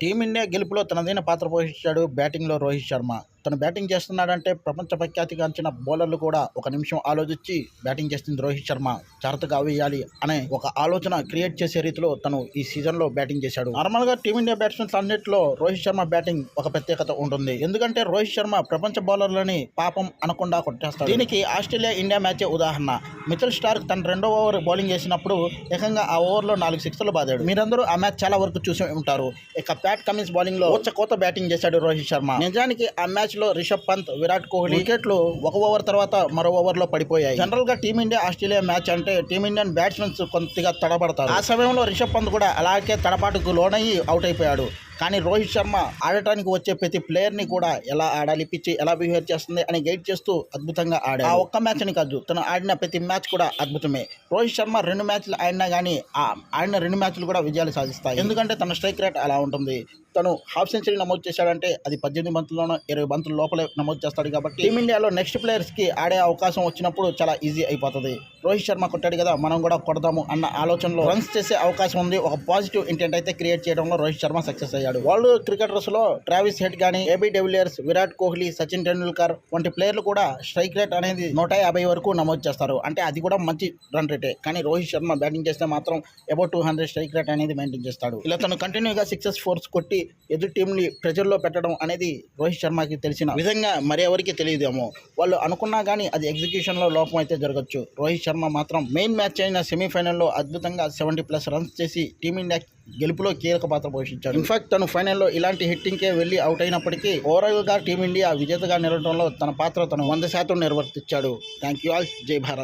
Team India గెలుపులో తనదైన పాత్ర పోషించాడు బ్యాటింగ్లో రోహిత్ శర్మ. తను బ్యాటింగ్ చేస్తున్నాడంటే ప్రపంచ ప్రఖ్యాతిగాంచిన బౌలర్లు కూడా ఒక నిమిషం ఆలోచించి బ్యాటింగ్ చేస్తుంది రోహిత్ శర్మ. జాగ్రత్తగా వేయాలి అనే ఒక ఆలోచన క్రియేట్ చేసే రీతిలో తను ఈ సీజన్లో బ్యాటింగ్ చేశాడు. నార్మల్గా టీమిండియా బ్యాట్స్మెన్స్ అన్నింటిలో రోహిత్ శర్మ బ్యాటింగ్ ఒక ప్రత్యేకత ఉంటుంది. ఎందుకంటే రోహిత్ శర్మ ప్రపంచ బౌలర్లని పాపం అనకుండా కొట్టేస్తాడు. దీనికి ఆస్ట్రేలియా ఇండియా మ్యాచే ఉదాహరణ. మిచల్ స్టార్క్ తన రెండో ఓవర్ బౌలింగ్ చేసినప్పుడు ఏకంగా ఆ ఓవర్లో నాలుగు సిక్స్లు బాదాడు. మీరందరూ ఆ మ్యాచ్ చాలా వరకు చూసి ఉంటారు. ఇక ప్యాట్ కమిన్స్ బౌలింగ్లో కోత బ్యాటింగ్ చేశాడు రోహిత్ శర్మ. నిజానికి ఆ మ్యాచ్ లో రిషబ్ పంత్ విరాట్ కోహ్లీ వికెట్లు ఒక ఓవర్ తర్వాత మరో ఓవర్లో పడిపోయాయి. జనరల్గా టీమిండియా ఆస్ట్రేలియా మ్యాచ్ అంటే టీమిండియన్ బ్యాట్స్మెన్స్ కొద్దిగా తడబడతారు. ఆ సమయంలో రిషబ్ పంత్ కూడా అలాగే తడబాటుకు లోనయ్యి అవుట్ అయిపోయాడు. కానీ రోహిత్ శర్మ ఆడటానికి వచ్చే ప్రతి ప్లేయర్ని కూడా ఎలా ఆడాలి పిచ్చి ఎలా బిహేవ్ చేస్తుంది అని గైడ్ చేస్తూ అద్భుతంగా ఆడాడు. ఆ ఒక్క మ్యాచ్ అని కాదు తను ఆడిన ప్రతి మ్యాచ్ కూడా అద్భుతమే. రోహిత్ శర్మ రెండు మ్యాచ్లు ఆడినా కానీ ఆ ఆడిన రెండు మ్యాచ్లు కూడా విజయాలు సాధిస్తాయి. ఎందుకంటే తన స్ట్రైక్ రేట్ అలా ఉంటుంది. తను హాఫ్ సెంచరీ నమోదు చేశాడంటే అది పద్దెనిమిది బంతుల్లోనో ఇరవై బంతుల లోపలే నమోదు చేస్తాడు కాబట్టి టీమిండియాలో నెక్స్ట్ ప్లేయర్స్కి ఆడే అవకాశం వచ్చినప్పుడు చాలా ఈజీ అయిపోతుంది. రోహిత్ శర్మ కొట్టాడు కదా మనం కూడా కొడదాము అన్న ఆలోచనలో రన్స్ చేసే అవకాశం ఉంది. ఒక పాజిటివ్ ఇంటెంట్ అయితే క్రియేట్ చేయడంలో రోహిత్ శర్మ సక్సెస్ అయ్యాడు. వరల్డ్ క్రికెటర్స్లో ట్రావిస్ హెడ్ కానీ AB de Villiers Virat Kohli Sachin Tendulkar వంటి ప్లేయర్లు కూడా స్ట్రైక్ రేట్ అనేది నూట యాభై వరకు నమోదు చేస్తారు. అంటే అది కూడా మంచి రన్ రేటే. కానీ రోహిత్ శర్మ బ్యాటింగ్ చేస్తే మాత్రం above two hundred strike rate అనేది మెయింటైన్ చేస్తాడు. ఇలా తను కంటిన్యూగా సిక్సెస్ ఫోర్స్ కొట్టి ఎదురు టీంని ప్రెజర్లో పెట్టడం అనేది రోహిత్ శర్మకి తెలిసిన విధంగా మరెవరికి తెలియదేమో. వాళ్ళు అనుకున్నా కానీ అది ఎగ్జిక్యూషన్లో లోపం అయితే జరగచ్చు. రోహిత్ శర్మ మాత్రం మెయిన్ మ్యాచ్ అయిన సెమీఫైనల్లో అద్భుతంగా సెవెంటీ ప్లస్ రన్స్ చేసి టీమిండియా గెలుపులో కీలక పాత్ర పోషించాడు. ఇన్ఫాక్ట్ తను ఫైనల్లో ఇలాంటి హిట్టింగ్కే వెళ్ళి అవుట్ అయినప్పటికీ ఓవరాల్గా టీమిండియా విజేతగా నిలవడంలో తన పాత్ర తను వంద శాతం నిర్వర్తించాడు. థ్యాంక్ యూ ఆల్ జై భారత్.